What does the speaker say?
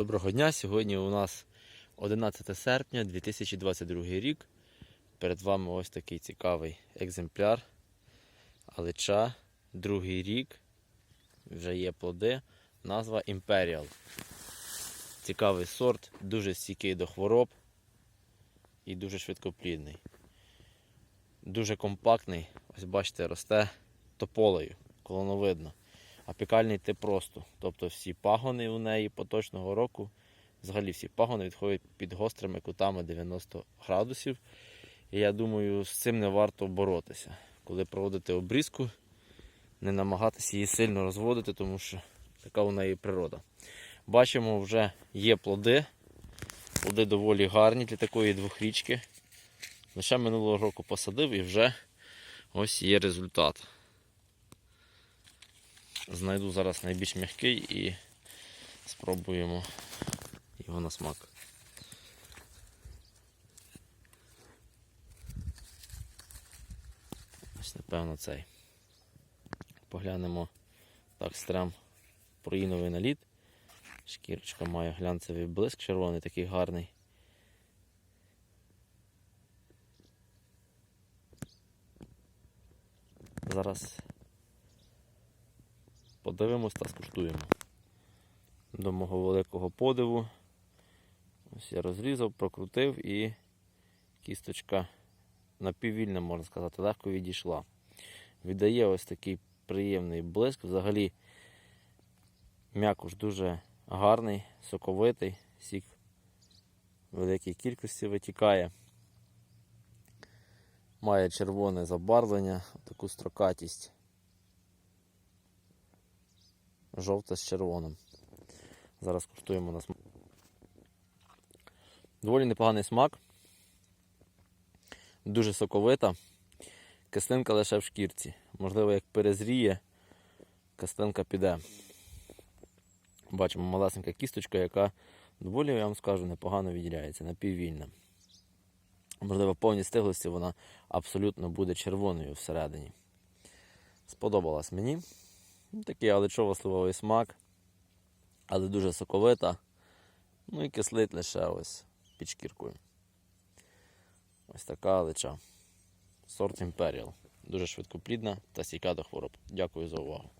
Доброго дня! Сьогодні у нас 11 серпня 2022 рік. Перед вами ось такий цікавий екземпляр. Алича, другий рік. Вже є плоди. Назва Imperial. Цікавий сорт, дуже стійкий до хвороб і дуже швидкоплідний. Дуже компактний. Ось бачите, росте тополею, колоновидно. Апікальний тип просто. Тобто всі пагони у неї поточного року, взагалі всі пагони відходять під гострими кутами 90 градусів. І я думаю, з цим не варто боротися. Коли проводити обрізку, не намагатися її сильно розводити, тому що така у неї природа. Бачимо, вже є плоди. Плоди доволі гарні для такої двохрічки. Лише минулого року посадив і вже ось є результат. Знайду зараз найбільш м'який і спробуємо його на смак. Ось, напевно, цей. Поглянемо так, стрем проїновий наліт. Шкірочка має глянцевий блиск червоний, такий гарний. Зараз подивимось та скуштуємо. До мого великого подиву. Ось я розрізав, прокрутив і кісточка напіввільна, можна сказати, легко відійшла. Віддає ось такий приємний блиск. Взагалі м'якуш дуже гарний, соковитий, сік в великій кількості витікає. Має червоне забарвлення, таку строкатість. Жовте з червоним. Зараз куштуємо на смак. Доволі непоганий смак. Дуже соковита. Кислинка лише в шкірці. Можливо, як перезріє, кислинка піде. Бачимо малесенька кісточка, яка доволі, я вам скажу, непогано відділяється, напіввільна. Можливо, в повній стиглості вона абсолютно буде червоною всередині. Сподобалась мені. Такий алечово-сливовий смак, але дуже соковита. Ну і кислить лише ось під шкіркою. Ось така алеча. Сорт Imperial. Дуже швидкоплідна та стійка до хвороб. Дякую за увагу.